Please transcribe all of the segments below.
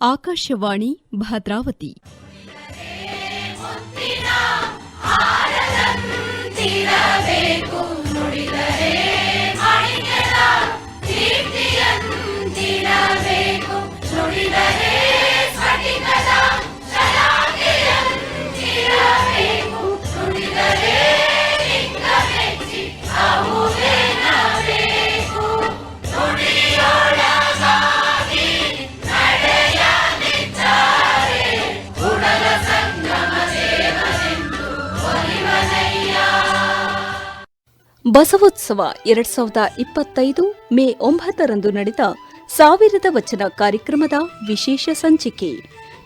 ಆಕಾಶವಾಣಿ ಭದ್ರಾವತಿ ಬಸವೋತ್ಸವ ಎರಡ್ ಸಾವಿರದ ಇಪ್ಪತ್ತೈದು ಮೇ ಒಂಬತ್ತರಂದು ನಡೆದ ಸಾವಿರದ ವಚನ ಕಾರ್ಯಕ್ರಮದ ವಿಶೇಷ ಸಂಚಿಕೆ.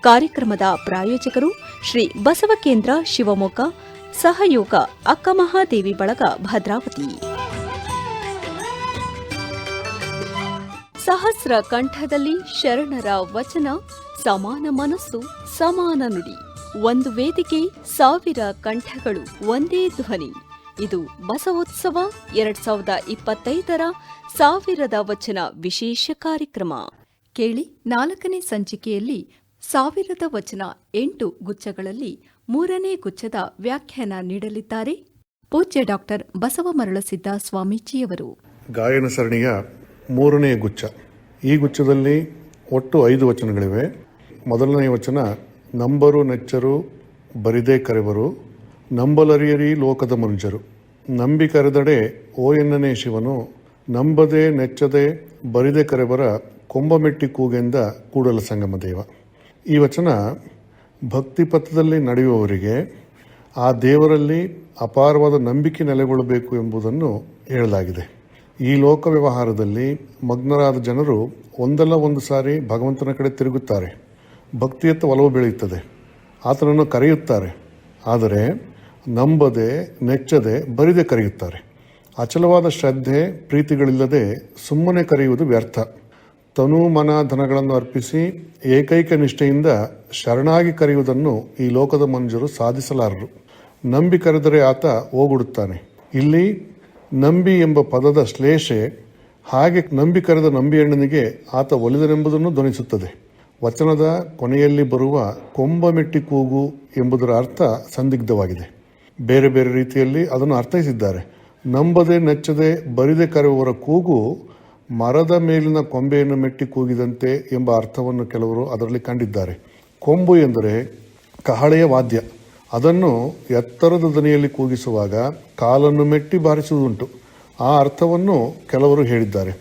ಕಾರ್ಯಕ್ರಮದ ಪ್ರಾಯೋಜಕರು ಶ್ರೀ ಬಸವ ಕೇಂದ್ರ ಶಿವಮೊಗ್ಗ, ಸಹಯೋಗ ಅಕ್ಕಮಹಾದೇವಿ ಬಳಗ ಭದ್ರಾವತಿ. ಸಹಸ್ರ ಕಂಠದಲ್ಲಿ ಶರಣರ ವಚನ, ಸಮಾನ ಮನಸ್ಸು, ಸಮಾನ ನುಡಿ. ಒಂದು ವೇದಿಕೆ ಸಾವಿರ ಕಂಠಗಳು, ಒಂದೇ ಧ್ವನಿ. ಇದು ಬಸವೋತ್ಸವ ಎರಡ್ ಸಾವಿರದ ಇಪ್ಪತ್ತೈದರ ಸಾವಿರದ ವಚನ ವಿಶೇಷ ಕಾರ್ಯಕ್ರಮ. ಕೇಳಿ ನಾಲ್ಕನೇ ಸಂಚಿಕೆಯಲ್ಲಿ ಸಾವಿರದ ವಚನ ಎಂಟು ಗುಚ್ಛಗಳಲ್ಲಿ ಮೂರನೇ ಗುಚ್ಛದ ವ್ಯಾಖ್ಯಾನ ನೀಡಲಿದ್ದಾರೆ ಪೂಜ್ಯ ಡಾಕ್ಟರ್ ಬಸವ ಮರಳಸಿದ್ದ ಸ್ವಾಮೀಜಿಯವರು ಗಾಯನ ಸರಣಿಯ ಮೂರನೇ ಗುಚ್ಛ. ಈ ಗುಚ್ಛದಲ್ಲಿ ಒಟ್ಟು ಐದು ವಚನಗಳಿವೆ. ಮೊದಲನೇ ವಚನ, ನಂಬರು ನೆಚ್ಚರು, ಬರಿದೇ ಕರೆವರು. ನಂಬಲರಿಯರಿ ಲೋಕದ ಮನುಜರು. ನಂಬಿ ಕರೆದಡೆ, ಓ ಎನ್ನನೇ ಶಿವನು, ನಂಬದೆ ನೆಚ್ಚದೆ ಬರಿದೆ ಕರೆವರ ಕೊಂಬಮೆಟ್ಟಿ ಕೂಗೆಂದ ಕೂಡಲ ಸಂಗಮ ದೇವ. ಈ ವಚನ ಭಕ್ತಿ ಪಥದಲ್ಲಿ ನಡೆಯುವವರಿಗೆ, ಆ ದೇವರಲ್ಲಿ ಅಪಾರವಾದ ನಂಬಿಕೆ ನೆಲೆಗೊಳ್ಳಬೇಕು ಎಂಬುದನ್ನು ಹೇಳಲಾಗಿದೆ. ಈ ಲೋಕ ವ್ಯವಹಾರದಲ್ಲಿ ಮಗ್ನರಾದ ಜನರು ಒಂದಲ್ಲ ಒಂದು ಸಾರಿ ಭಗವಂತನ ಕಡೆ ತಿರುಗುತ್ತಾರೆ. ಭಕ್ತಿಯತ್ತ ಒಲವು ಬೆಳೆಯುತ್ತದೆ. ಆತನನ್ನು ಕರೆಯುತ್ತಾರೆ. ಆದರೆ ನಂಬದೆ, ನೆಚ್ಚದೆ, ಬರಿದೆ ಕರೆಯುತ್ತಾರೆ. ಅಚಲವಾದ ಶ್ರದ್ಧೆ, ಪ್ರೀತಿಗಳಿಲ್ಲದೆ ಸುಮ್ಮನೆ ಕರೆಯುವುದು ವ್ಯರ್ಥ. ತನು ಮನ ಧನಗಳನ್ನು ಅರ್ಪಿಸಿ ಏಕೈಕ ನಿಷ್ಠೆಯಿಂದ ಶರಣಾಗಿ ಕರೆಯುವುದನ್ನು ಈ ಲೋಕದ ಮನುಜರು ಸಾಧಿಸಲಾರರು. ನಂಬಿ ಕರೆದರೆ ಆತ ಓಗುಡುತ್ತಾನೆ ಇಲ್ಲಿ ನಂಬಿ ಎಂಬ ಪದದ ಶ್ಲೇಷೆ, ಹಾಗೆ ನಂಬಿ ಕರೆದ ನಂಬಿಯಣ್ಣನಿಗೆ ಆತ ಒಲಿದನೆಂಬುದನ್ನು ಧ್ವನಿಸುತ್ತದೆ. ವಚನದ ಕೊನೆಯಲ್ಲಿ ಬರುವ ಕೊಂಬಮೆಟ್ಟಿ ಕೂಗು ಎಂಬುದರ ಅರ್ಥ ಸಂದಿಗ್ಧವಾಗಿದೆ. ಬೇರೆ ಬೇರೆ ರೀತಿಯಲ್ಲಿ ಅದನ್ನು ಅರ್ಥೈಸಿದ್ದಾರೆ. ನಂಬದೆ ನೆಚ್ಚದೆ ಬರಿದೆ ಕರೆಯುವವರ ಕೂಗು ಮರದ ಮೇಲಿನ ಕೊಂಬೆಯನ್ನು ಮೆಟ್ಟಿ ಕೂಗಿದಂತೆ ಎಂಬ ಅರ್ಥವನ್ನು ಕೆಲವರು ಅದರಲ್ಲಿ ಕಂಡಿದ್ದಾರೆ. ಕೊಂಬು ಎಂದರೆ ಕಹಳೆಯ ವಾದ್ಯ. ಅದನ್ನು ಎತ್ತರದ ದನಿಯಲ್ಲಿ ಕೂಗಿಸುವಾಗ ಕಾಲನ್ನು ಮೆಟ್ಟಿ ಬಾರಿಸುವುದುಂಟು. ಆ ಅರ್ಥವನ್ನು ಕೆಲವರು ಹೇಳಿದ್ದಾರೆ.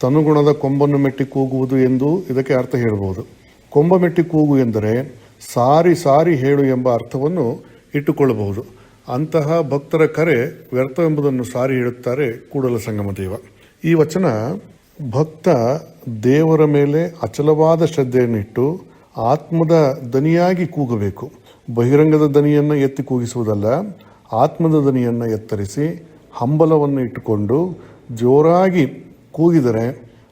ತನುಗುಣದ ಕೊಂಬನ್ನು ಮೆಟ್ಟಿ ಕೂಗುವುದು ಎಂದು ಇದಕ್ಕೆ ಅರ್ಥ ಹೇಳಬಹುದು. ಕೊಂಬ ಮೆಟ್ಟಿ ಕೂಗು ಎಂದರೆ ಸಾರಿ ಸಾರಿ ಹೇಳು ಎಂಬ ಅರ್ಥವನ್ನು ಇಟ್ಟುಕೊಳ್ಳಬಹುದು. ಅಂತಹ ಭಕ್ತರ ಕರೆ ವ್ಯರ್ಥವೆಂಬುದನ್ನು ಸಾರಿ ಹೇಳುತ್ತಾರೆ ಕೂಡಲ ಸಂಗಮ ದೇವ. ಈ ವಚನ ಭಕ್ತ ದೇವರ ಮೇಲೆ ಅಚಲವಾದ ಶ್ರದ್ಧೆಯನ್ನಿಟ್ಟು ಆತ್ಮದ ದನಿಯಾಗಿ ಕೂಗಬೇಕು. ಬಹಿರಂಗದ ದನಿಯನ್ನು ಎತ್ತಿ ಕೂಗಿಸುವುದಲ್ಲ, ಆತ್ಮದ ದನಿಯನ್ನು ಎತ್ತರಿಸಿ ಹಂಬಲವನ್ನು ಇಟ್ಟುಕೊಂಡು ಜೋರಾಗಿ ಕೂಗಿದರೆ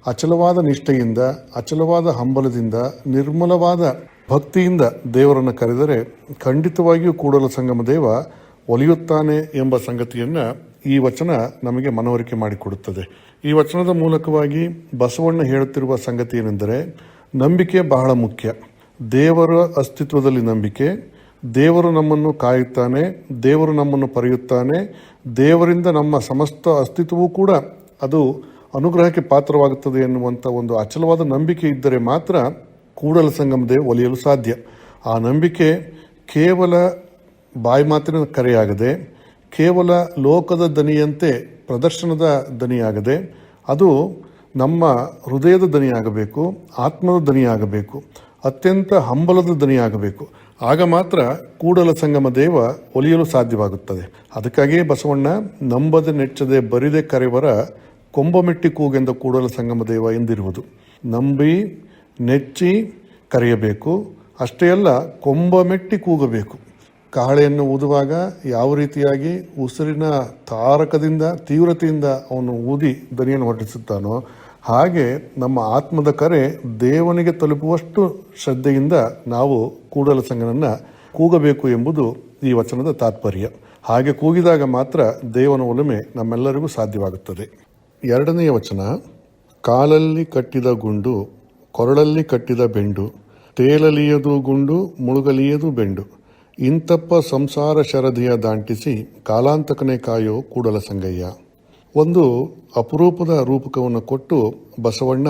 ಅಚಲವಾದ ನಿಷ್ಠೆಯಿಂದ, ಅಚಲವಾದ ಹಂಬಲದಿಂದ, ನಿರ್ಮಲವಾದ ಭಕ್ತಿಯಿಂದ ದೇವರನ್ನು ಕರೆದರೆ ಖಂಡಿತವಾಗಿಯೂ ಕೂಡಲ ಸಂಗಮ ದೇವ ಒಲಿಯುತ್ತಾನೆ ಎಂಬ ಸಂಗತಿಯನ್ನು ಈ ವಚನ ನಮಗೆ ಮನವರಿಕೆ ಮಾಡಿಕೊಡುತ್ತದೆ. ಈ ವಚನದ ಮೂಲಕವಾಗಿ ಬಸವಣ್ಣ ಹೇಳುತ್ತಿರುವ ಸಂಗತಿ ಏನೆಂದರೆ ನಂಬಿಕೆ ಬಹಳ ಮುಖ್ಯ. ದೇವರ ಅಸ್ತಿತ್ವದಲ್ಲಿ ನಂಬಿಕೆ, ದೇವರು ನಮ್ಮನ್ನು ಕಾಯುತ್ತಾನೆ, ದೇವರು ನಮ್ಮನ್ನು ಪರೆಯುತ್ತಾನೆ, ದೇವರಿಂದ ನಮ್ಮ ಸಮಸ್ತ ಅಸ್ತಿತ್ವವೂ ಕೂಡ ಅದು ಅನುಗ್ರಹಕ್ಕೆ ಪಾತ್ರವಾಗುತ್ತದೆ ಎನ್ನುವಂಥ ಒಂದು ಅಚಲವಾದ ನಂಬಿಕೆ ಇದ್ದರೆ ಮಾತ್ರ ಕೂಡಲ ಸಂಗಮದೇ ಒಲಿಯಲು ಸಾಧ್ಯ. ಆ ನಂಬಿಕೆ ಕೇವಲ ಬಾಯಿ ಮಾತಿನ ಕರೆಯಾಗದೆ ಕೇವಲ ಲೋಕದ ದನಿಯಂತೆ ಪ್ರದರ್ಶನದ ದನಿಯಾಗದೆ ಅದು ನಮ್ಮ ಹೃದಯದ ದನಿಯಾಗಬೇಕು, ಆತ್ಮದ ದನಿಯಾಗಬೇಕು, ಅತ್ಯಂತ ಹಂಬಲದ ದನಿಯಾಗಬೇಕು. ಆಗ ಮಾತ್ರ ಕೂಡಲ ಸಂಗಮ ದೇವ ಒಲಿಯಲು ಸಾಧ್ಯವಾಗುತ್ತದೆ. ಅದಕ್ಕಾಗಿಯೇ ಬಸವಣ್ಣ, ನಂಬದೆ ನೆಚ್ಚದೆ ಬರಿದೆ ಕರೆವರ ಕೊಂಬಮೆಟ್ಟಿ ಕೂಗೆಂದ ಕೂಡಲ ಸಂಗಮ ದೇವ ಎಂದಿರುವುದು. ನಂಬಿ, ನೆಚ್ಚಿ ಕರೆಯಬೇಕು, ಅಷ್ಟೇ ಅಲ್ಲ ಕೊಂಬಮೆಟ್ಟಿ ಕೂಗಬೇಕು. ಕಹಳೆಯನ್ನು ಊದುವಾಗ ಯಾವ ರೀತಿಯಾಗಿ ಉಸಿರಿನ ತಾರಕದಿಂದ, ತೀವ್ರತೆಯಿಂದ ಅವನು ಊದಿ ದನಿಯನ್ನು ಹೊರಡಿಸುತ್ತಾನೋ ಹಾಗೆ ನಮ್ಮ ಆತ್ಮದ ಕರೆ ದೇವನಿಗೆ ತಲುಪುವಷ್ಟು ಶ್ರದ್ಧೆಯಿಂದ ನಾವು ಕೂಡಲ ಸಂಘನನ್ನು ಕೂಗಬೇಕು ಎಂಬುದು ಈ ವಚನದ ತಾತ್ಪರ್ಯ. ಹಾಗೆ ಕೂಗಿದಾಗ ಮಾತ್ರ ದೇವನ ಒಲುಮೆ ನಮ್ಮೆಲ್ಲರಿಗೂ ಸಾಧ್ಯವಾಗುತ್ತದೆ. ಎರಡನೆಯ ವಚನ, ಕಾಲಲ್ಲಿ ಕಟ್ಟಿದ ಗುಂಡು, ಕೊರಳಲ್ಲಿ ಕಟ್ಟಿದ ಬೆಂಡು, ತೇಲಲಿಯದು ಗುಂಡು, ಮುಳುಗಲಿಯದು ಬೆಂಡು. ಇಂತಪ್ಪ ಸಂಸಾರ ಶರದಿಯ ದಾಂಟಿಸಿ ಕಾಲಾಂತಕನೇ ಕಾಯೋ ಕೂಡಲ ಸಂಗಯ್ಯ. ಒಂದು ಅಪರೂಪದ ರೂಪಕವನ್ನು ಕೊಟ್ಟು ಬಸವಣ್ಣ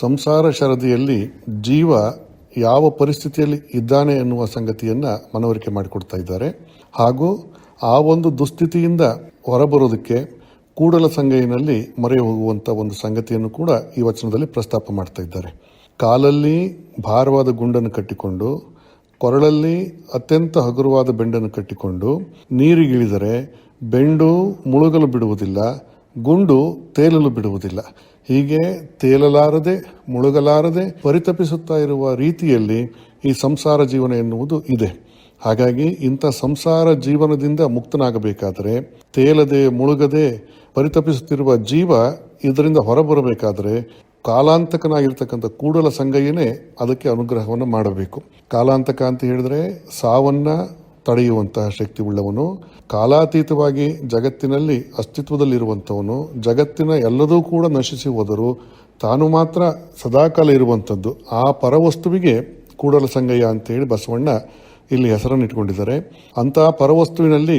ಸಂಸಾರ ಶರದಿಯಲ್ಲಿ ಜೀವ ಯಾವ ಪರಿಸ್ಥಿತಿಯಲ್ಲಿ ಇದ್ದಾನೆ ಎನ್ನುವ ಸಂಗತಿಯನ್ನ ಮನವರಿಕೆ ಮಾಡಿಕೊಡ್ತಾ ಇದ್ದಾರೆ. ಹಾಗೂ ಆ ಒಂದು ದುಸ್ಥಿತಿಯಿಂದ ಹೊರಬರೋದಕ್ಕೆ ಕೂಡಲ ಸಂಗಯ್ಯನಲ್ಲಿ ಮೊರೆ ಹೋಗುವಂಥ ಒಂದು ಸಂಗತಿಯನ್ನು ಕೂಡ ಈ ವಚನದಲ್ಲಿ ಪ್ರಸ್ತಾಪ ಮಾಡ್ತಾ ಇದ್ದಾರೆ. ಕಾಲಲ್ಲಿ ಭಾರವಾದ ಗುಂಡನ್ನು ಕಟ್ಟಿಕೊಂಡು ಕೊರಳಲ್ಲಿ ಅತ್ಯಂತ ಹಗುರವಾದ ಬೆಂಡನ್ನು ಕಟ್ಟಿಕೊಂಡು ನೀರಿಗಿಳಿದರೆ ಬೆಂಡು ಮುಳುಗಲು ಬಿಡುವುದಿಲ್ಲ, ಗುಂಡು ತೇಲಲು ಬಿಡುವುದಿಲ್ಲ. ಹೀಗೆ ತೇಲಲಾರದೆ, ಮುಳುಗಲಾರದೆ ಪರಿತಪಿಸುತ್ತಾ ಇರುವ ರೀತಿಯಲ್ಲಿ ಈ ಸಂಸಾರ ಜೀವನ ಎನ್ನುವುದು ಇದೆ. ಹಾಗಾಗಿ ಇಂಥ ಸಂಸಾರ ಜೀವನದಿಂದ ಮುಕ್ತನಾಗಬೇಕಾದರೆ, ತೇಲದೆ ಮುಳುಗದೆ ಪರಿತಪಿಸುತ್ತಿರುವ ಜೀವ ಇದರಿಂದ ಹೊರಬರಬೇಕಾದರೆ ಕಾಲಾಂತಕನಾಗಿರ್ತಕ್ಕಂಥ ಕೂಡಲ ಸಂಗಯ್ಯನೇ ಅದಕ್ಕೆ ಅನುಗ್ರಹವನ್ನು ಮಾಡಬೇಕು. ಕಾಲಾಂತಕ ಅಂತ ಹೇಳಿದ್ರೆ ಸಾವನ್ನ ತಡೆಯುವಂತಹ ಶಕ್ತಿ ಉಳ್ಳವನು ಕಾಲಾತೀತವಾಗಿ ಜಗತ್ತಿನಲ್ಲಿ ಅಸ್ತಿತ್ವದಲ್ಲಿರುವಂಥವನು, ಜಗತ್ತಿನ ಎಲ್ಲದೂ ಕೂಡ ನಶಿಸಿ ಹೋದರೂ ತಾನು ಮಾತ್ರ ಸದಾಕಾಲ ಇರುವಂಥದ್ದು. ಆ ಪರವಸ್ತುವಿಗೆ ಕೂಡಲ ಸಂಗಯ್ಯ ಅಂತೇಳಿ ಬಸವಣ್ಣ ಇಲ್ಲಿ ಹೆಸರನ್ನು ಇಟ್ಕೊಂಡಿದ್ದಾರೆ. ಅಂತಹ ಪರವಸ್ತುವಿನಲ್ಲಿ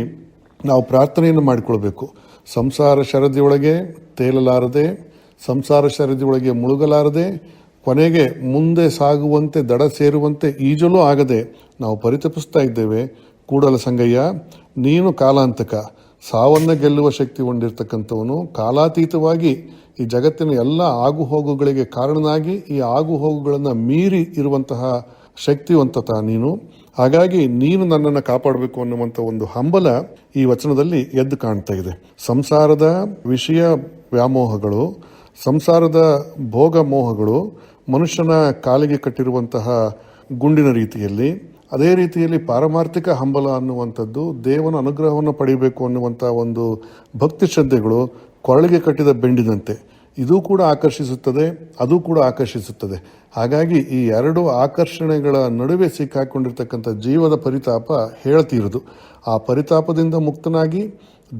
ನಾವು ಪ್ರಾರ್ಥನೆಯನ್ನು ಮಾಡಿಕೊಳ್ಬೇಕು. ಸಂಸಾರ ಶರದಿಯೊಳಗೆ ತೇಲಲಾರದೆ ಸಂಸಾರ ಶರದಿಯೊಳಗೆ ಮುಳುಗಲಾರದೆ, ಕೊನೆಗೆ ಮುಂದೆ ಸಾಗುವಂತೆ, ದಡ ಸೇರುವಂತೆ ಈಜಲು ಆಗದೆ ನಾವು ಪರಿತಪಿಸ್ತಾ ಇದ್ದೇವೆ. ಕೂಡಲ ಸಂಗಯ್ಯ, ನೀನು ಕಾಲಾಂತಕ, ಸಾವನ್ನ ಗೆಲ್ಲುವ ಶಕ್ತಿ ಹೊಂದಿರತಕ್ಕಂಥವನು ಕಾಲಾತೀತವಾಗಿ ಈ ಜಗತ್ತಿನ ಎಲ್ಲ ಆಗು ಹೋಗುಗಳಿಗೆ ಕಾರಣನಾಗಿ ಈ ಆಗು ಹೋಗುಗಳನ್ನು ಮೀರಿ ಇರುವಂತಹ ಶಕ್ತಿವಂತತ ನೀನು. ಹಾಗಾಗಿ ನೀನು ನನ್ನನ್ನು ಕಾಪಾಡಬೇಕು ಅನ್ನುವಂಥ ಒಂದು ಹಂಬಲ ಈ ವಚನದಲ್ಲಿ ಎದ್ದು ಕಾಣ್ತಾ ಇದೆ. ಸಂಸಾರದ ವಿಷಯ ವ್ಯಾಮೋಹಗಳು ಸಂಸಾರದ ಭೋಗ ಮೋಹಗಳು ಮನುಷ್ಯನ ಕಾಲಿಗೆ ಕಟ್ಟಿರುವಂತಹ ಗುಂಡಿನ ರೀತಿಯಲ್ಲಿ, ಅದೇ ರೀತಿಯಲ್ಲಿ ಪಾರಮಾರ್ಥಿಕ ಹಂಬಲ ಅನ್ನುವಂಥದ್ದು ದೇವನ ಅನುಗ್ರಹವನ್ನು ಪಡೆಯಬೇಕು ಅನ್ನುವಂಥ ಒಂದು ಭಕ್ತಿ ಶ್ರದ್ಧೆಗಳು ಕೊರಳಿಗೆ ಕಟ್ಟಿದ ಬೆಂಡಿನಂತೆ. ಇದು ಕೂಡ ಆಕರ್ಷಿಸುತ್ತದೆ, ಅದು ಕೂಡ ಆಕರ್ಷಿಸುತ್ತದೆ. ಹಾಗಾಗಿ ಈ ಎರಡು ಆಕರ್ಷಣೆಗಳ ನಡುವೆ ಸಿಕ್ಕಾಕೊಂಡಿರ್ತಕ್ಕಂಥ ಜೀವದ ಪರಿತಾಪ ಹೇಳ್ತಿರುವುದು ಆ ಪರಿತಾಪದಿಂದ ಮುಕ್ತನಾಗಿ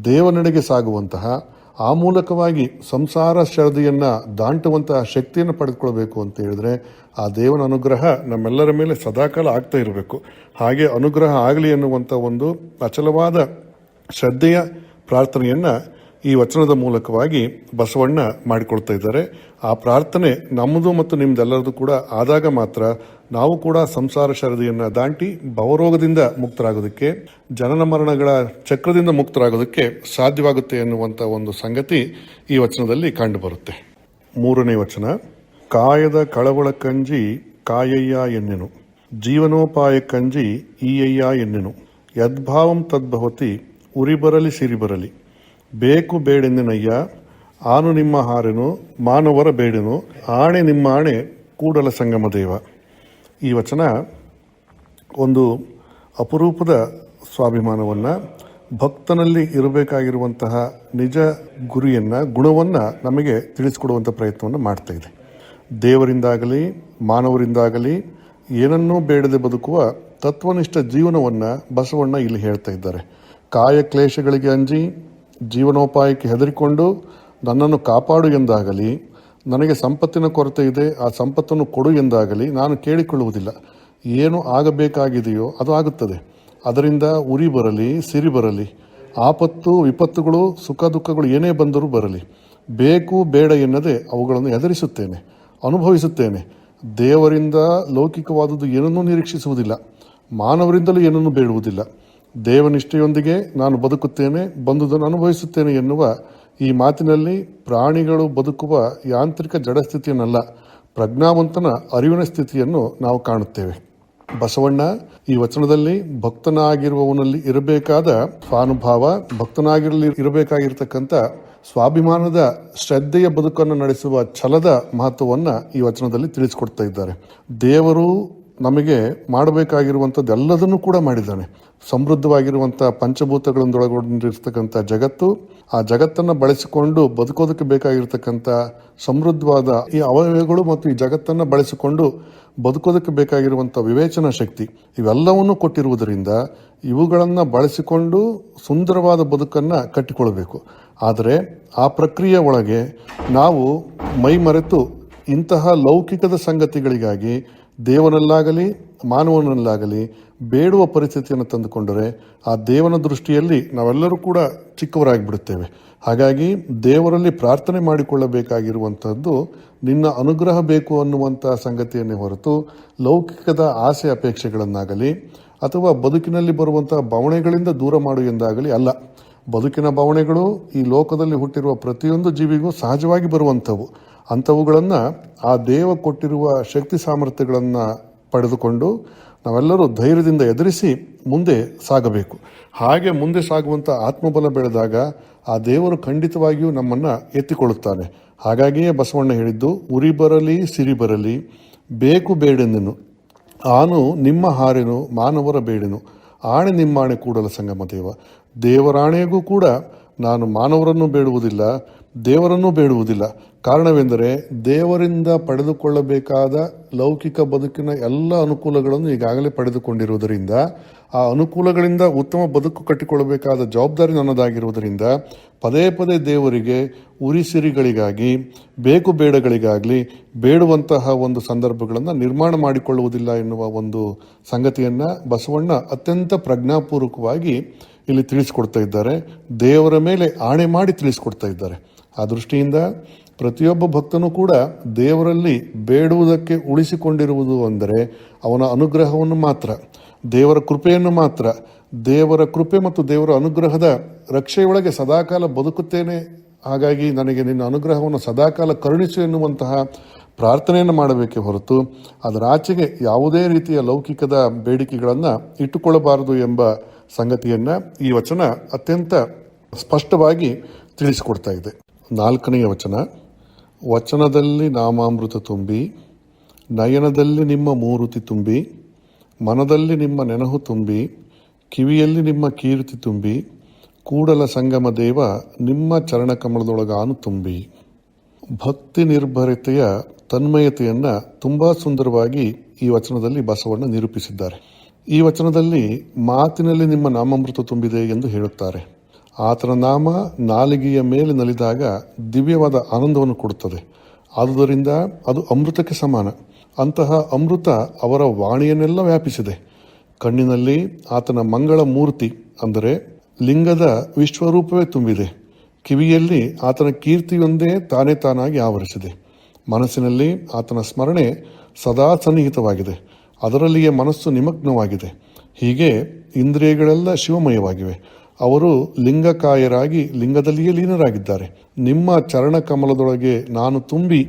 ದೇವನೆಡೆಗೆ ಸಾಗುವಂತಹ ಆ ಮೂಲಕವಾಗಿ ಸಂಸಾರ ಶರದಿಯನ್ನು ದಾಂಟುವಂತಹ ಶಕ್ತಿಯನ್ನು ಪಡೆದುಕೊಳ್ಬೇಕು ಅಂತ ಹೇಳಿದ್ರೆ ಆ ದೇವನ ಅನುಗ್ರಹ ನಮ್ಮೆಲ್ಲರ ಮೇಲೆ ಸದಾಕಾಲ ಆಗ್ತಾ ಇರಬೇಕು. ಹಾಗೆ ಅನುಗ್ರಹ ಆಗಲಿ ಎನ್ನುವಂಥ ಒಂದು ಅಚಲವಾದ ಶ್ರದ್ಧೆಯ ಪ್ರಾರ್ಥನೆಯನ್ನು ಈ ವಚನದ ಮೂಲಕವಾಗಿ ಬಸವಣ್ಣ ಮಾಡಿಕೊಳ್ತಾ ಇದ್ದಾರೆ. ಆ ಪ್ರಾರ್ಥನೆ ನಮ್ಮದು ಮತ್ತು ನಿಮ್ದೆಲ್ಲರದು ಕೂಡ ಆದಾಗ ಮಾತ್ರ ನಾವು ಕೂಡ ಸಂಸಾರ ಶರದಿಯನ್ನು ದಾಂಟಿ ಭವರೋಗದಿಂದ ಮುಕ್ತರಾಗೋದಕ್ಕೆ, ಜನನ ಮರಣಗಳ ಚಕ್ರದಿಂದ ಮುಕ್ತರಾಗೋದಕ್ಕೆ ಸಾಧ್ಯವಾಗುತ್ತೆ ಎನ್ನುವಂಥ ಒಂದು ಸಂಗತಿ ಈ ವಚನದಲ್ಲಿ ಕಂಡುಬರುತ್ತೆ. ಮೂರನೇ ವಚನ, ಕಾಯದ ಕಳವಳ ಕಂಜಿ ಕಾಯಯ್ಯ ಎನ್ನೆನು. ಜೀವನೋಪಾಯ ಕಂಜಿ ಈಯಯ್ಯ ಎನ್ನೆನು. ಯದ್ಭಾವಂ ತದ್ಭವತಿ ಉರಿ ಬರಲಿ ಸಿರಿ ಬರಲಿ ಬೇಕು ಬೇಡೆಂದಿನಯ್ಯ, ಆನು ನಿಮ್ಮ ಹಾರೆನು, ಮಾನವರ ಬೇಡೆನು, ಆಣೆ ನಿಮ್ಮ ಆಣೆ, ಕೂಡಲ ಸಂಗಮ ದೇವ. ಈ ವಚನ ಒಂದು ಅಪರೂಪದ ಸ್ವಾಭಿಮಾನವನ್ನು, ಭಕ್ತನಲ್ಲಿ ಇರಬೇಕಾಗಿರುವಂತಹ ನಿಜ ಗುರಿಯನ್ನು, ಗುಣವನ್ನು ನಮಗೆ ತಿಳಿಸಿಕೊಡುವಂಥ ಪ್ರಯತ್ನವನ್ನು ಮಾಡ್ತಾ ಇದೆ. ದೇವರಿಂದಾಗಲಿ, ಮಾನವರಿಂದಾಗಲಿ, ಏನನ್ನೂ ಬೇಡದೆ ಬದುಕುವ ತತ್ವನಿಷ್ಠ ಜೀವನವನ್ನು ಬಸವಣ್ಣ ಇಲ್ಲಿ ಹೇಳ್ತಾ ಇದ್ದಾರೆ. ಕಾಯ ಕ್ಲೇಶಗಳಿಗೆ ಅಂಜಿ, ಜೀವನೋಪಾಯಕ್ಕೆ ಹೆದರಿಕೊಂಡು ನನ್ನನ್ನು ಕಾಪಾಡು ಎಂದಾಗಲಿ ನನಗೆ ಸಂಪತ್ತಿನ ಕೊರತೆ ಇದೆ, ಆ ಸಂಪತ್ತನ್ನು ಕೊಡು ಎಂದಾಗಲಿ ನಾನು ಕೇಳಿಕೊಳ್ಳುವುದಿಲ್ಲ. ಏನು ಆಗಬೇಕಾಗಿದೆಯೋ ಅದು ಆಗುತ್ತದೆ. ಅದರಿಂದ ಉರಿ ಬರಲಿ, ಸಿರಿ ಬರಲಿ, ಆಪತ್ತು, ವಿಪತ್ತುಗಳು, ಸುಖ ದುಃಖಗಳು ಏನೇ ಬಂದರೂ ಬರಲಿ. ಬೇಕು, ಬೇಡ ಎನ್ನದೆ ಅವುಗಳನ್ನು ಎದುರಿಸುತ್ತೇನೆ ಅನುಭವಿಸುತ್ತೇನೆ. ದೇವರಿಂದ ಲೌಕಿಕವಾದುದು ಏನನ್ನೂ ನಿರೀಕ್ಷಿಸುವುದಿಲ್ಲ. ಮಾನವರಿಂದಲೂ ಏನನ್ನೂ ಬೇಡುವುದಿಲ್ಲ. ದೇವನಿಷ್ಠೆಯೊಂದಿಗೆ ನಾನು ಬದುಕುತ್ತೇನೆ, ಬಂದುದನ್ನು ಅನುಭವಿಸುತ್ತೇನೆ ಎನ್ನುವ ಈ ಮಾತಿನಲ್ಲಿ ಪ್ರಾಣಿಗಳು ಬದುಕುವ ಯಾಂತ್ರಿಕ ಜಡಸ್ಥಿತಿಯನ್ನಲ್ಲ, ಪ್ರಜ್ಞಾವಂತನ ಅರಿವಿನ ಸ್ಥಿತಿಯನ್ನು ನಾವು ಕಾಣುತ್ತೇವೆ. ಬಸವಣ್ಣ, ಈ ವಚನದಲ್ಲಿ ಭಕ್ತನಾಗಿರುವವನಲ್ಲಿ ಇರಬೇಕಾದ ಸ್ವಾನುಭಾವ ಭಕ್ತನಾಗಿರಲಿ, ಇರಬೇಕಾಗಿರ್ತಕ್ಕಂಥ ಸ್ವಾಭಿಮಾನದ, ಶ್ರದ್ಧೆಯ ಬದುಕನ್ನು ನಡೆಸುವ ಛಲದ ಮಹತ್ವವನ್ನು ಈ ವಚನದಲ್ಲಿ ತಿಳಿಸಿಕೊಡ್ತಾ ಇದ್ದಾರೆ. ದೇವರು ನಮಗೆ ಮಾಡಬೇಕಾಗಿರುವಂಥದ್ದೆಲ್ಲದನ್ನು ಕೂಡ ಮಾಡಿದ್ದಾನೆ. ಸಮೃದ್ಧವಾಗಿರುವಂಥ ಪಂಚಭೂತಗಳನ್ನೊಳಗೊಂಡಿರ್ತಕ್ಕಂಥ ಜಗತ್ತು, ಆ ಜಗತ್ತನ್ನು ಬಳಸಿಕೊಂಡು ಬದುಕೋದಕ್ಕೆ ಬೇಕಾಗಿರ್ತಕ್ಕಂಥ ಸಮೃದ್ಧವಾದ ಈ ಅವಯವಗಳು ಮತ್ತು ಈ ಜಗತ್ತನ್ನು ಬಳಸಿಕೊಂಡು ಬದುಕೋದಕ್ಕೆ ಬೇಕಾಗಿರುವಂಥ ವಿವೇಚನಾ ಶಕ್ತಿ ಇವೆಲ್ಲವನ್ನು ಕೊಟ್ಟಿರುವುದರಿಂದ ಇವುಗಳನ್ನು ಬಳಸಿಕೊಂಡು ಸುಂದರವಾದ ಬದುಕನ್ನು ಕಟ್ಟಿಕೊಳ್ಬೇಕು ಆದರೆ ಆ ಪ್ರಕ್ರಿಯೆ ಒಳಗೆ ನಾವು ಮೈ ಮರೆತು ಇಂತಹ ಲೌಕಿಕದ ಸಂಗತಿಗಳಿಗಾಗಿ ದೇವನಲ್ಲಾಗಲಿ, ಮಾನವನಲ್ಲಾಗಲಿ ಬೇಡುವ ಪರಿಸ್ಥಿತಿಯನ್ನು ತಂದುಕೊಂಡರೆ ಆ ದೇವನ ದೃಷ್ಟಿಯಲ್ಲಿ ನಾವೆಲ್ಲರೂ ಕೂಡ ಚಿಕ್ಕವರಾಗಿಬಿಡುತ್ತೇವೆ. ಹಾಗಾಗಿ ದೇವರಲ್ಲಿ ಪ್ರಾರ್ಥನೆ ಮಾಡಿಕೊಳ್ಳಬೇಕಾಗಿರುವಂಥದ್ದು ನಿನ್ನ ಅನುಗ್ರಹ ಬೇಕು ಅನ್ನುವಂಥ ಸಂಗತಿಯನ್ನೇ ಹೊರತು ಲೌಕಿಕದ ಆಸೆ ಅಪೇಕ್ಷೆಗಳನ್ನಾಗಲಿ ಅಥವಾ ಬದುಕಿನಲ್ಲಿ ಬರುವಂಥ ಭಾವನೆಗಳಿಂದ ದೂರ ಮಾಡು ಎಂದಾಗಲಿ ಅಲ್ಲ. ಬದುಕಿನ ಭಾವನೆಗಳು ಈ ಲೋಕದಲ್ಲಿ ಹುಟ್ಟಿರುವ ಪ್ರತಿಯೊಂದು ಜೀವಿಗೂ ಸಹಜವಾಗಿ ಬರುವಂಥವು. ಅಂಥವುಗಳನ್ನು ಆ ದೇವ ಕೊಟ್ಟಿರುವ ಶಕ್ತಿ ಸಾಮರ್ಥ್ಯಗಳನ್ನು ಪಡೆದುಕೊಂಡು ನಾವೆಲ್ಲರೂ ಧೈರ್ಯದಿಂದ ಎದುರಿಸಿ ಮುಂದೆ ಸಾಗಬೇಕು. ಹಾಗೆ ಮುಂದೆ ಸಾಗುವಂಥ ಆತ್ಮಬಲ ಬೆಳೆದಾಗ ಆ ದೇವರು ಖಂಡಿತವಾಗಿಯೂ ನಮ್ಮನ್ನು ಎತ್ತಿಕೊಳ್ಳುತ್ತಾನೆ. ಹಾಗಾಗಿಯೇ ಬಸವಣ್ಣ ಹೇಳಿದ್ದು, ಉರಿ ಬರಲಿ, ಸಿರಿ ಬರಲಿ, ಬೇಕು ಬೇಡೆಂದನು. ಆನು ನಿಮ್ಮ ಹಾರೆನು, ಮಾನವರ ಬೇಡೆನು. ಆಣೆ ನಿಮ್ಮಾಣೆ ಕೂಡಲ ಸಂಗಮ ದೇವ. ದೇವರಾಣೆಗೂ ಕೂಡ ನಾನು ಮಾನವರನ್ನು ಬೇಡುವುದಿಲ್ಲ, ದೇವರನ್ನು ಬೇಡುವುದಿಲ್ಲ. ಕಾರಣವೆಂದರೆ ದೇವರಿಂದ ಪಡೆದುಕೊಳ್ಳಬೇಕಾದ ಲೌಕಿಕ ಬದುಕಿನ ಎಲ್ಲ ಅನುಕೂಲಗಳನ್ನು ಈಗಾಗಲೇ ಪಡೆದುಕೊಂಡಿರುವುದರಿಂದ, ಆ ಅನುಕೂಲಗಳಿಂದ ಉತ್ತಮ ಬದುಕು ಕಟ್ಟಿಕೊಳ್ಳಬೇಕಾದ ಜವಾಬ್ದಾರಿ ನನ್ನದಾಗಿರುವುದರಿಂದ ಪದೇ ಪದೇ ದೇವರಿಗೆ ಉರಿಸಿರಿಗಳಿಗಾಗಿ ಬೇಕು ಬೇಡಗಳಿಗಾಗಲಿ ಬೇಡುವಂತಹ ಒಂದು ಸಂದರ್ಭಗಳನ್ನು ನಿರ್ಮಾಣ ಮಾಡಿಕೊಳ್ಳುವುದಿಲ್ಲ ಎನ್ನುವ ಒಂದು ಸಂಗತಿಯನ್ನು ಬಸವಣ್ಣ ಅತ್ಯಂತ ಪ್ರಜ್ಞಾಪೂರ್ವಕವಾಗಿ ಇಲ್ಲಿ ತಿಳಿಸಿಕೊಡ್ತಾ ಇದ್ದಾರೆ. ದೇವರ ಮೇಲೆ ಆಣೆ ಮಾಡಿ ತಿಳಿಸ್ಕೊಡ್ತಾ ಇದ್ದಾರೆ. ಆ ದೃಷ್ಟಿಯಿಂದ ಪ್ರತಿಯೊಬ್ಬ ಭಕ್ತನೂ ಕೂಡ ದೇವರಲ್ಲಿ ಬೇಡುವುದಕ್ಕೆ ಉಳಿಸಿಕೊಂಡಿರುವುದು ಅಂದರೆ ಅವನ ಅನುಗ್ರಹವನ್ನು ಮಾತ್ರ, ದೇವರ ಕೃಪೆಯನ್ನು ಮಾತ್ರ, ದೇವರ ಕೃಪೆ ಮತ್ತು ದೇವರ ಅನುಗ್ರಹದ ರಕ್ಷೆಯೊಳಗೆ ಸದಾಕಾಲ ಬದುಕುತ್ತೇನೆ. ಹಾಗಾಗಿ ನನಗೆ ನಿನ್ನ ಅನುಗ್ರಹವನ್ನು ಸದಾಕಾಲ ಕರುಣಿಸು ಎನ್ನುವಂತಹ ಪ್ರಾರ್ಥನೆಯನ್ನು ಮಾಡಬೇಕೆ ಹೊರತು ಅದರ ಆಚೆಗೆ ಯಾವುದೇ ರೀತಿಯ ಲೌಕಿಕದ ಬೇಡಿಕೆಗಳನ್ನು ಇಟ್ಟುಕೊಳ್ಳಬಾರದು ಎಂಬ ಸಂಗತಿಯನ್ನು ಈ ವಚನ ಅತ್ಯಂತ ಸ್ಪಷ್ಟವಾಗಿ ತಿಳಿಸಿಕೊಡ್ತಾ ಇದೆ. ನಾಲ್ಕನೆಯ ವಚನ. ವಚನದಲ್ಲಿ ನಾಮಾಮೃತ ತುಂಬಿ, ನಯನದಲ್ಲಿ ನಿಮ್ಮ ಮೂರುತಿ ತುಂಬಿ, ಮನದಲ್ಲಿ ನಿಮ್ಮ ನೆನಹು ತುಂಬಿ, ಕಿವಿಯಲ್ಲಿ ನಿಮ್ಮ ಕೀರ್ತಿ ತುಂಬಿ, ಕೂಡಲ ಸಂಗಮ ದೇವ ನಿಮ್ಮ ಚರಣಕಮಲದೊಳಗಾನು ತುಂಬಿ. ಭಕ್ತಿ ನಿರ್ಭರತೆಯ ತನ್ಮಯತೆಯನ್ನು ತುಂಬ ಸುಂದರವಾಗಿ ಈ ವಚನದಲ್ಲಿ ಬಸವಣ್ಣ ನಿರೂಪಿಸಿದ್ದಾರೆ. ಈ ವಚನದಲ್ಲಿ ಮಾತಿನಲ್ಲಿ ನಿಮ್ಮ ನಾಮಾಮೃತ ತುಂಬಿದೆ ಎಂದು ಹೇಳುತ್ತಾರೆ. ಆತನ ನಾಮ ನಾಲಿಗೆಯ ಮೇಲೆ ನಲಿದಾಗ ದಿವ್ಯವಾದ ಆನಂದವನ್ನು ಕೊಡುತ್ತದೆ. ಆದುದರಿಂದ ಅದು ಅಮೃತಕ್ಕೆ ಸಮಾನ. ಅಂತಹ ಅಮೃತ ಅವರ ವಾಣಿಯನ್ನೆಲ್ಲ ವ್ಯಾಪಿಸಿದೆ. ಕಣ್ಣಿನಲ್ಲಿ ಆತನ ಮಂಗಳ ಮೂರ್ತಿ, ಅಂದರೆ ಲಿಂಗದ ವಿಶ್ವರೂಪವೇ ತುಂಬಿದೆ. ಕಿವಿಯಲ್ಲಿ ಆತನ ಕೀರ್ತಿಯೊಂದೇ ತಾನೇ ತಾನಾಗಿ ಆವರಿಸಿದೆ. ಮನಸ್ಸಿನಲ್ಲಿ ಆತನ ಸ್ಮರಣೆ ಸದಾ ಸನ್ನಿಹಿತವಾಗಿದೆ. ಅದರಲ್ಲಿಯೇ ಮನಸ್ಸು ನಿಮಗ್ನವಾಗಿದೆ. ಹೀಗೆ ಇಂದ್ರಿಯಗಳೆಲ್ಲ ಶಿವಮಯವಾಗಿವೆ. ಅವರು ಲಿಂಗಕಾಯರಾಗಿ, ಲಿಂಗದಲ್ಲಿಯೇ ಲೀನರಾಗಿದ್ದಾರೆ. ನಿಮ್ಮ ಚರಣ ಕಮಲದೊಳಗೆ ನಾನು ತುಂಬಿ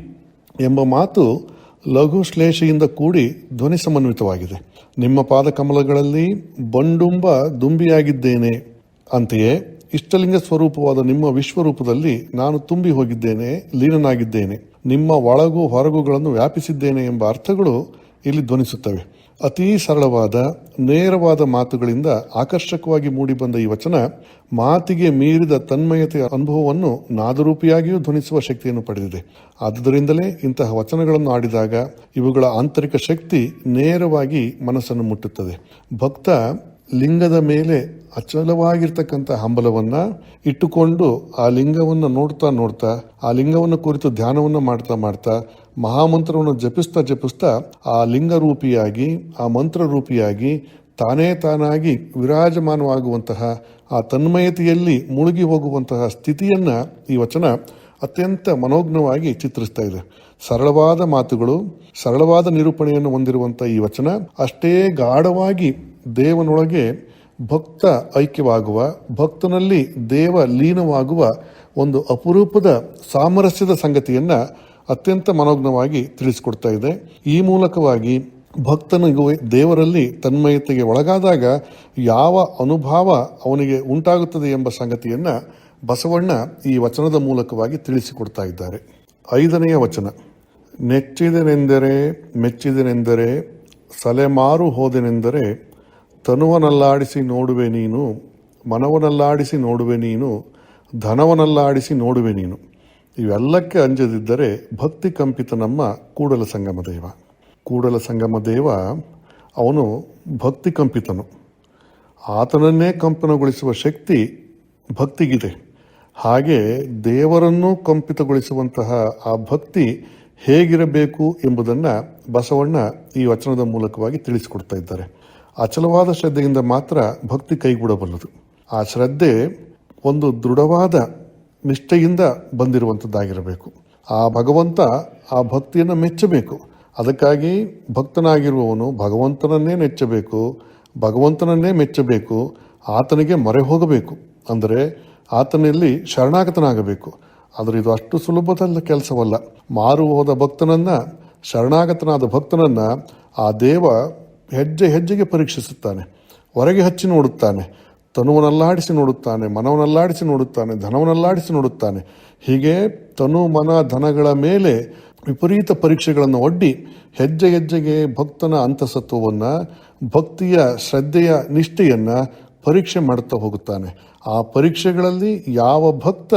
ಎಂಬ ಮಾತು ಲಘು ಶ್ಲೇಷೆಯಿಂದ ಕೂಡಿ ಧ್ವನಿ ಸಮನ್ವಿತವಾಗಿದೆ. ನಿಮ್ಮ ಪಾದಕಮಲಗಳಲ್ಲಿ ಬಂಡುಂಬ ದುಂಬಿಯಾಗಿದ್ದೇನೆ. ಅಂತೆಯೇ ಇಷ್ಟಲಿಂಗ ಸ್ವರೂಪವಾದ ನಿಮ್ಮ ವಿಶ್ವರೂಪದಲ್ಲಿ ನಾನು ತುಂಬಿ ಹೋಗಿದ್ದೇನೆ, ಲೀನನಾಗಿದ್ದೇನೆ. ನಿಮ್ಮ ಒಳಗು ಹೊರಗುಗಳನ್ನು ವ್ಯಾಪಿಸಿದ್ದೇನೆ ಎಂಬ ಅರ್ಥಗಳು ಇಲ್ಲಿ ಧ್ವನಿಸುತ್ತವೆ. ಅತೀ ಸರಳವಾದ, ನೇರವಾದ ಮಾತುಗಳಿಂದ ಆಕರ್ಷಕವಾಗಿ ಮೂಡಿಬಂದ ಈ ವಚನ, ಮಾತಿಗೆ ಮೀರಿದ ತನ್ಮಯತೆಯ ಅನುಭವವನ್ನು ನಾದರೂಪಿಯಾಗಿಯೂ ಧ್ವನಿಸುವ ಶಕ್ತಿಯನ್ನು ಪಡೆದಿದೆ. ಆದ್ದರಿಂದಲೇ ಇಂತಹ ವಚನಗಳನ್ನು ಆಡಿದಾಗ ಇವುಗಳ ಆಂತರಿಕ ಶಕ್ತಿ ನೇರವಾಗಿ ಮನಸ್ಸನ್ನು ಮುಟ್ಟುತ್ತದೆ. ಭಕ್ತ ಲಿಂಗದ ಮೇಲೆ ಅಚಲವಾಗಿರ್ತಕ್ಕಂಥ ಹಂಬಲವನ್ನು ಇಟ್ಟುಕೊಂಡು ಆ ಲಿಂಗವನ್ನು ನೋಡ್ತಾ ನೋಡ್ತಾ, ಆ ಲಿಂಗವನ್ನು ಕುರಿತು ಧ್ಯಾನವನ್ನು ಮಾಡ್ತಾ ಮಾಡ್ತಾ ಮಹಾಮಂತ್ರವನ್ನು ಜಪಿಸ್ತಾ ಜಪಿಸ್ತಾ ಆ ಲಿಂಗ ರೂಪಿಯಾಗಿ ಆ ಮಂತ್ರ ರೂಪಿಯಾಗಿ ತಾನೇ ತಾನಾಗಿ ವಿರಾಜಮಾನವಾಗುವಂತಹ, ಆ ತನ್ಮಯತೆಯಲ್ಲಿ ಮುಳುಗಿ ಹೋಗುವಂತಹ ಸ್ಥಿತಿಯನ್ನು ಈ ವಚನ ಅತ್ಯಂತ ಮನೋಜ್ಞವಾಗಿ ಚಿತ್ರಿಸ್ತಾ ಇದೆ. ಸರಳವಾದ ಮಾತುಗಳು, ಸರಳವಾದ ನಿರೂಪಣೆಯನ್ನು ಹೊಂದಿರುವಂಥ ಈ ವಚನ ಅಷ್ಟೇ ಗಾಢವಾಗಿ ದೇವನೊಳಗೆ ಭಕ್ತ ಐಕ್ಯವಾಗುವ, ಭಕ್ತನಲ್ಲಿ ದೇವ ಲೀನವಾಗುವ ಒಂದು ಅಪರೂಪದ ಸಾಮರಸ್ಯದ ಸಂಗತಿಯನ್ನ ಅತ್ಯಂತ ಮನೋಜ್ಞವಾಗಿ ತಿಳಿಸಿಕೊಡ್ತಾ ಇದೆ. ಈ ಮೂಲಕವಾಗಿ ಭಕ್ತನಿಗೂ ದೇವರಲ್ಲಿ ತನ್ಮಯತೆಗೆ ಒಳಗಾದಾಗ ಯಾವ ಅನುಭವ ಅವನಿಗೆ ಉಂಟಾಗುತ್ತದೆ ಎಂಬ ಸಂಗತಿಯನ್ನು ಬಸವಣ್ಣ ಈ ವಚನದ ಮೂಲಕವಾಗಿ ತಿಳಿಸಿಕೊಡ್ತಾ ಇದ್ದಾರೆ. ಐದನೆಯ ವಚನ. ನೆಚ್ಚಿದನೆಂದರೆ ಮೆಚ್ಚಿದನೆಂದರೆ ಸಲೆಮಾರು ಹೋದೆನೆಂದರೆ ತನುವನಲ್ಲಾಡಿಸಿ ನೋಡುವೆ ನೀನು, ಮನವನಲ್ಲಾಡಿಸಿ ನೋಡುವೆ ನೀನು, ಧನವನಲ್ಲಾಡಿಸಿ ನೋಡುವೆ ನೀನು. ಇವೆಲ್ಲಕ್ಕೆ ಅಂಜದಿದ್ದರೆ ಭಕ್ತಿ ಕಂಪಿತ ನಮ್ಮ ಕೂಡಲ ಸಂಗಮ ದೇವ. ಕೂಡಲ ಸಂಗಮ ದೇವ ಅವನು ಭಕ್ತಿ ಕಂಪಿತನು. ಆತನನ್ನೇ ಕಂಪನಗೊಳಿಸುವ ಶಕ್ತಿ ಭಕ್ತಿಗಿದೆ. ಹಾಗೆ ದೇವರನ್ನು ಕಂಪಿತಗೊಳಿಸುವಂತಹ ಆ ಭಕ್ತಿ ಹೇಗಿರಬೇಕು ಎಂಬುದನ್ನು ಬಸವಣ್ಣ ಈ ವಚನದ ಮೂಲಕವಾಗಿ ತಿಳಿಸಿಕೊಡ್ತಾ ಇದ್ದಾರೆ. ಅಚಲವಾದ ಶ್ರದ್ಧೆಯಿಂದ ಮಾತ್ರ ಭಕ್ತಿ ಕೈಗೂಡಬಲ್ಲದು. ಆ ಶ್ರದ್ಧೆ ಒಂದು ದೃಢವಾದ ನಿಷ್ಠೆಯಿಂದ ಬಂದಿರುವಂಥದ್ದಾಗಿರಬೇಕು. ಆ ಭಗವಂತ ಆ ಭಕ್ತಿಯನ್ನು ಮೆಚ್ಚಬೇಕು. ಅದಕ್ಕಾಗಿ ಭಕ್ತನಾಗಿರುವವನು ಭಗವಂತನನ್ನೇ ಮೆಚ್ಚಬೇಕು ಭಗವಂತನನ್ನೇ ಮೆಚ್ಚಬೇಕು, ಆತನಿಗೆ ಮೊರೆ ಹೋಗಬೇಕು. ಅಂದರೆ ಆತನಲ್ಲಿ ಶರಣಾಗತನಾಗಬೇಕು. ಆದರೆ ಇದು ಅಷ್ಟು ಸುಲಭದ ಕೆಲಸವಲ್ಲ. ಮಾರು ಹೋದ ಭಕ್ತನನ್ನು, ಶರಣಾಗತನಾದ ಭಕ್ತನನ್ನು ಆ ದೇವ ಹೆಜ್ಜೆ ಹೆಜ್ಜೆಗೆ ಪರೀಕ್ಷಿಸುತ್ತಾನೆ. ಹೊರಗೆ ಹಚ್ಚಿ ನೋಡುತ್ತಾನೆ. ತನುವನಲ್ಲಾಡಿಸಿ ನೋಡುತ್ತಾನೆ, ಮನವನಲ್ಲಾಡಿಸಿ ನೋಡುತ್ತಾನೆ ಧನವನ್ನಲ್ಲಾಡಿಸಿ ನೋಡುತ್ತಾನೆ. ಹೀಗೆ ತನು, ಮನ, ಧನಗಳ ಮೇಲೆ ವಿಪರೀತ ಪರೀಕ್ಷೆಗಳನ್ನು ಒಡ್ಡಿ ಹೆಜ್ಜೆ ಹೆಜ್ಜೆಗೆ ಭಕ್ತನ ಅಂತಸತ್ವವನ್ನು, ಭಕ್ತಿಯ ಶ್ರದ್ಧೆಯ ನಿಷ್ಠೆಯನ್ನು ಪರೀಕ್ಷೆ ಮಾಡುತ್ತಾ ಹೋಗುತ್ತಾನೆ. ಆ ಪರೀಕ್ಷೆಗಳಲ್ಲಿ ಯಾವ ಭಕ್ತ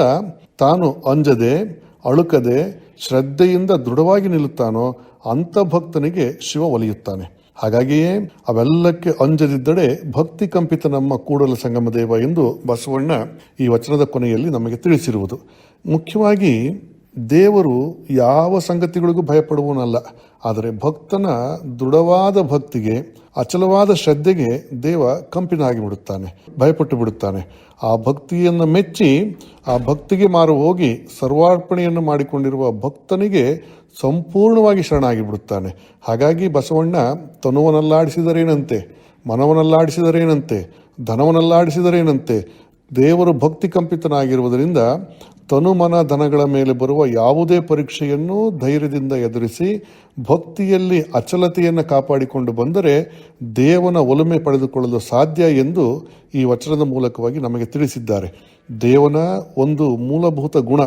ತಾನು ಅಂಜದೆ, ಅಳುಕದೆ, ಶ್ರದ್ಧೆಯಿಂದ ದೃಢವಾಗಿ ನಿಲ್ಲುತ್ತಾನೋ ಅಂಥ ಭಕ್ತನಿಗೆ ಶಿವ ಒಲಿಯುತ್ತಾನೆ. ಹಾಗಾಗಿಯೇ ಅವೆಲ್ಲಕ್ಕೆ ಅಂಜದಿದ್ದಡೆ ಭಕ್ತಿ ಕಂಪಿತ ನಮ್ಮ ಕೂಡಲ ಸಂಗಮ ದೇವ ಎಂದು ಬಸವಣ್ಣ ಈ ವಚನದ ಕೊನೆಯಲ್ಲಿ ನಮಗೆ ತಿಳಿಸಿರುವುದು. ಮುಖ್ಯವಾಗಿ ದೇವರು ಯಾವ ಸಂಗತಿಗಳಿಗೂ ಭಯಪಡುವನಲ್ಲ, ಆದರೆ ಭಕ್ತನ ದೃಢವಾದ ಭಕ್ತಿಗೆ, ಅಚಲವಾದ ಶ್ರದ್ಧೆಗೆ ದೇವ ಕಂಪಿನಾಗಿ ಬಿಡುತ್ತಾನೆ, ಭಯಪಟ್ಟು ಬಿಡುತ್ತಾನೆ. ಆ ಭಕ್ತಿಯನ್ನು ಮೆಚ್ಚಿ, ಆ ಭಕ್ತಿಗೆ ಮಾರು ಹೋಗಿ ಸರ್ವಾರ್ಪಣೆಯನ್ನು ಮಾಡಿಕೊಂಡಿರುವ ಭಕ್ತನಿಗೆ ಸಂಪೂರ್ಣವಾಗಿ ಶರಣಾಗಿ ಬಿಡುತ್ತಾನೆ ಹಾಗಾಗಿ ಬಸವಣ್ಣ ತನುವನಲ್ಲಾಡಿಸಿದರೇನಂತೆ, ಮನವನಲ್ಲಾಡಿಸಿದರೇನಂತೆ, ಧನವನಲ್ಲಾಡಿಸಿದರೇನಂತೆ, ದೇವರು ಭಕ್ತಿ ಕಂಪಿತನಾಗಿರುವುದರಿಂದ ತನು ಮನ ಧನಗಳ ಮೇಲೆ ಬರುವ ಯಾವುದೇ ಪರೀಕ್ಷೆಯನ್ನು ಧೈರ್ಯದಿಂದ ಎದುರಿಸಿ ಭಕ್ತಿಯಲ್ಲಿ ಅಚಲತೆಯನ್ನು ಕಾಪಾಡಿಕೊಂಡು ಬಂದರೆ ದೇವನ ಒಲುಮೆ ಪಡೆದುಕೊಳ್ಳಲು ಸಾಧ್ಯ ಎಂದು ಈ ವಚನದ ಮೂಲಕವಾಗಿ ನಮಗೆ ತಿಳಿಸಿದ್ದಾರೆ. ದೇವನ ಒಂದು ಮೂಲಭೂತ ಗುಣ.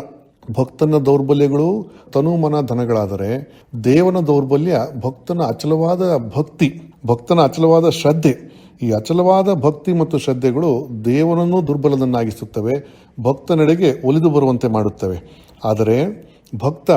ಭಕ್ತನ ದೌರ್ಬಲ್ಯಗಳು ತನು ಮನ ಧನಗಳಾದರೆ ದೇವನ ದೌರ್ಬಲ್ಯ ಭಕ್ತನ ಅಚಲವಾದ ಭಕ್ತಿ, ಭಕ್ತನ ಅಚಲವಾದ ಶ್ರದ್ಧೆ. ಈ ಅಚಲವಾದ ಭಕ್ತಿ ಮತ್ತು ಶ್ರದ್ಧೆಗಳು ದೇವನನ್ನು ದುರ್ಬಲನನ್ನಾಗಿಸುತ್ತವೆ, ಭಕ್ತನೆಡೆಗೆ ಒಲಿದು ಬರುವಂತೆ ಮಾಡುತ್ತವೆ. ಆದರೆ ಭಕ್ತ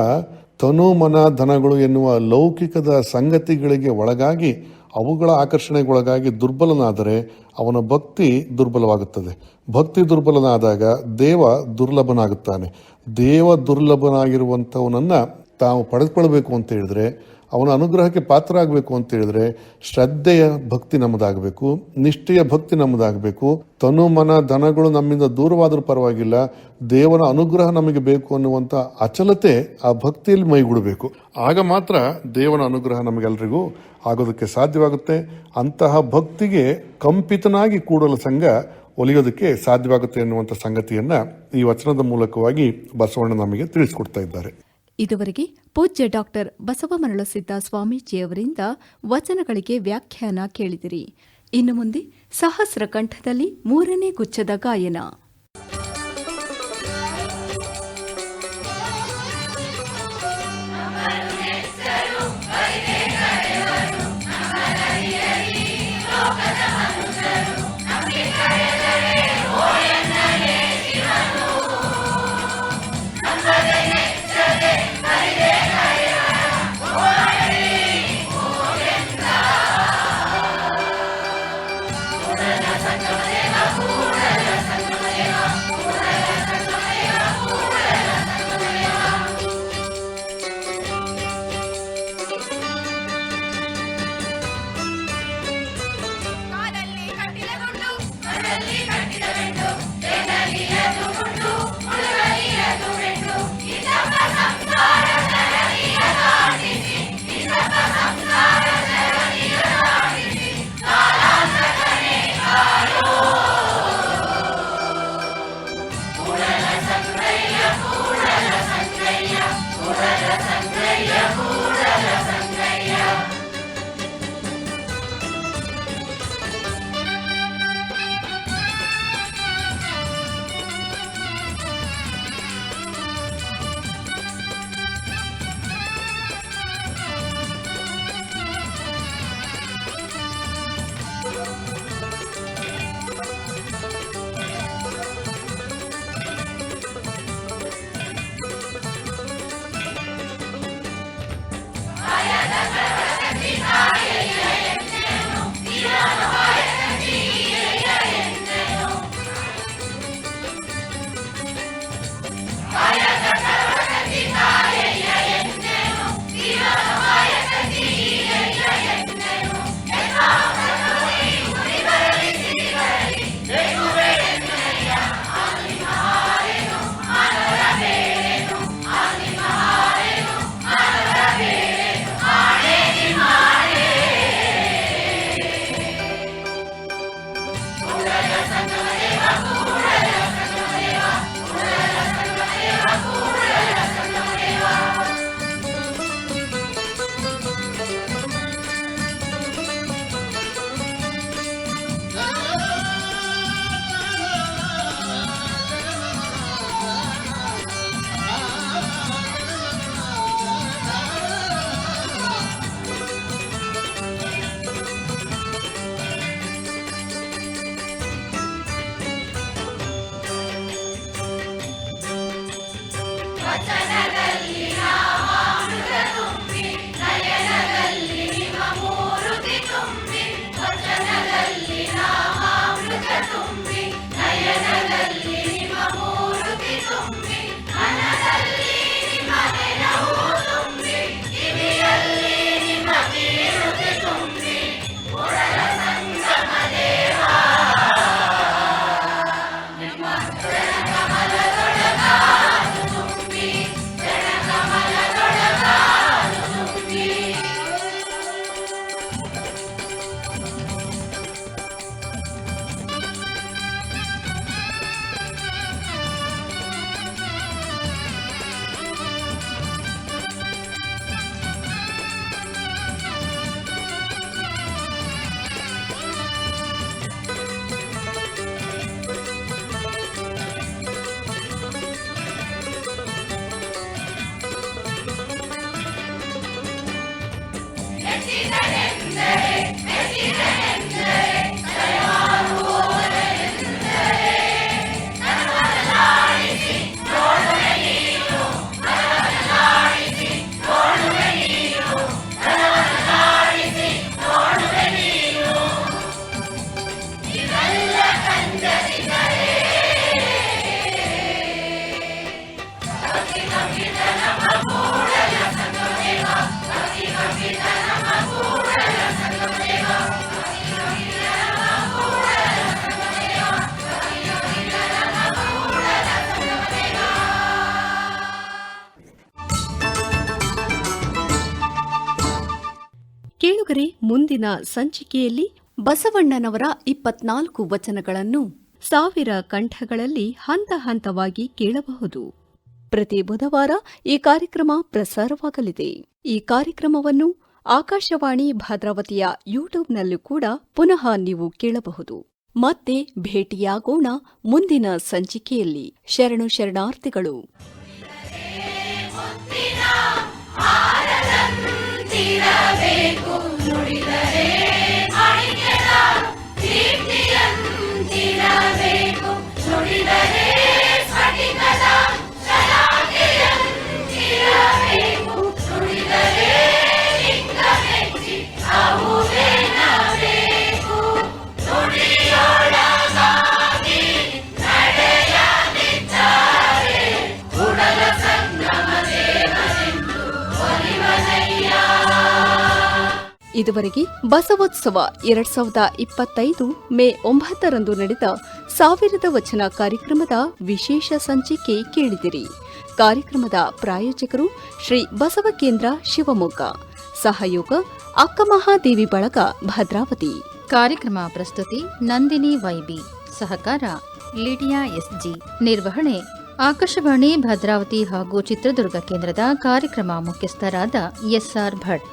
ತನು ಮನ ಧನಗಳು ಎನ್ನುವ ಲೌಕಿಕದ ಸಂಗತಿಗಳಿಗೆ ಒಳಗಾಗಿ, ಅವುಗಳ ಆಕರ್ಷಣೆಗೊಳಗಾಗಿ ದುರ್ಬಲನಾದರೆ ಅವನ ಭಕ್ತಿ ದುರ್ಬಲವಾಗುತ್ತದೆ. ಭಕ್ತಿ ದುರ್ಬಲನಾದಾಗ ದೇವ ದುರ್ಲಭನಾಗುತ್ತಾನೆ. ದೇವ ದುರ್ಲಭನಾಗಿರುವಂಥವನನ್ನು ತಾವು ಪಡೆದುಕೊಳ್ಬೇಕು ಅಂತ ಹೇಳಿದ್ರೆ, ಅವನ ಅನುಗ್ರಹಕ್ಕೆ ಪಾತ್ರ ಆಗಬೇಕು ಅಂತ ಹೇಳಿದ್ರೆ, ಶ್ರದ್ಧೆಯ ಭಕ್ತಿ ನಮ್ಮದಾಗಬೇಕು, ನಿಷ್ಠೆಯ ಭಕ್ತಿ ನಮ್ಮದಾಗಬೇಕು. ತನು ಮನ ಧನಗಳು ನಮ್ಮಿಂದ ದೂರವಾದರೂ ಪರವಾಗಿಲ್ಲ, ದೇವನ ಅನುಗ್ರಹ ನಮಗೆ ಬೇಕು ಅನ್ನುವಂಥ ಅಚಲತೆ ಆ ಭಕ್ತಿಯಲ್ಲಿ ಮೈಗೂಡಬೇಕು. ಆಗ ಮಾತ್ರ ದೇವನ ಅನುಗ್ರಹ ನಮಗೆಲ್ಲರಿಗೂ ಆಗೋದಕ್ಕೆ ಸಾಧ್ಯವಾಗುತ್ತೆ. ಅಂತಹ ಭಕ್ತಿಗೆ ಕಂಪಿತನಾಗಿ ಕೂಡಲ ಸಂಘ ಒಲಿಯೋದಕ್ಕೆ ಸಾಧ್ಯವಾಗುತ್ತೆ ಎನ್ನುವಂಥ ಸಂಗತಿಯನ್ನ ಈ ವಚನದ ಮೂಲಕವಾಗಿ ಬಸವಣ್ಣ ನಮಗೆ ತಿಳಿಸಿಕೊಡ್ತಾ ಇದ್ದಾರೆ. ಇದುವರೆಗೆ ಪೂಜ್ಯ ಡಾಕ್ಟರ್ ಬಸವಮರಳಸಿದ್ದ ಸ್ವಾಮೀಜಿಯವರಿಂದ ವಚನಗಳಿಗೆ ವ್ಯಾಖ್ಯಾನ ಕೇಳಿದಿರಿ. ಇನ್ನು ಮುಂದೆ ಸಹಸ್ರ ಕಂಠದಲ್ಲಿ ಮೂರನೇ ಗುಚ್ಛದ ಗಾಯನ. ಕೇಳುಗರೆ, ಮುಂದಿನ ಸಂಚಿಕೆಯಲ್ಲಿ ಬಸವಣ್ಣನವರ ಇಪ್ಪತ್ನಾಲ್ಕು ವಚನಗಳನ್ನು ಸಾವಿರ ಕಂಠಗಳಲ್ಲಿ ಹಂತ ಹಂತವಾಗಿ ಕೇಳಬಹುದು. ಪ್ರತಿ ಬುಧವಾರ ಈ ಕಾರ್ಯಕ್ರಮ ಪ್ರಸಾರವಾಗಲಿದೆ. ಈ ಕಾರ್ಯಕ್ರಮವನ್ನು ಆಕಾಶವಾಣಿ ಭದ್ರಾವತಿಯ ಯೂಟ್ಯೂಬ್ನಲ್ಲೂ ಕೂಡ ಪುನಃ ನೀವು ಕೇಳಬಹುದು. ಮತ್ತೆ ಭೇಟಿಯಾಗೋಣ ಮುಂದಿನ ಸಂಚಿಕೆಯಲ್ಲಿ. ಶರಣು ಶರಣಾರ್ಥಿಗಳು. ಹಾರದಂತಿರಬೇಕು ನುಡಿದರೆ ಮಾಣಿಕ್ಯದ ಕೀರ್ತಿಯಂತಿರಬೇಕು ನುಡಿದರೆ ಸ್ಫಟಿಕದ ಶಲಾಕೆಯಂತಿರಬೇಕು ನುಡಿದರೆ ಇದುವರೆಗೆ ಬಸವೋತ್ಸವ ಎರಡ್ ಸಾವಿರದ ಇಪ್ಪತ್ತೈದು ಮೇ ಒಂಬತ್ತರಂದು ನಡೆದ ಸಾವಿರದ ವಚನ ಕಾರ್ಯಕ್ರಮದ ವಿಶೇಷ ಸಂಚಿಕೆ ಕೇಳಿದಿರಿ. ಕಾರ್ಯಕ್ರಮದ ಪ್ರಾಯೋಜಕರು ಶ್ರೀ ಬಸವ ಕೇಂದ್ರ ಶಿವಮೊಗ್ಗ, ಸಹಯೋಗ ಅಕ್ಕಮಹಾದೇವಿ ಬಳಗ ಭದ್ರಾವತಿ. ಕಾರ್ಯಕ್ರಮ ಪ್ರಸ್ತುತಿ ನಂದಿನಿ ವೈಬಿ, ಸಹಕಾರ ಲಿಡಿಯಾ ಎಸ್ಜಿ, ನಿರ್ವಹಣೆ ಆಕಾಶವಾಣಿ ಭದ್ರಾವತಿ ಹಾಗೂ ಚಿತ್ರದುರ್ಗ ಕೇಂದ್ರದ ಕಾರ್ಯಕ್ರಮ ಮುಖ್ಯಸ್ಥರಾದ ಎಸ್ಆರ್ ಭಟ್.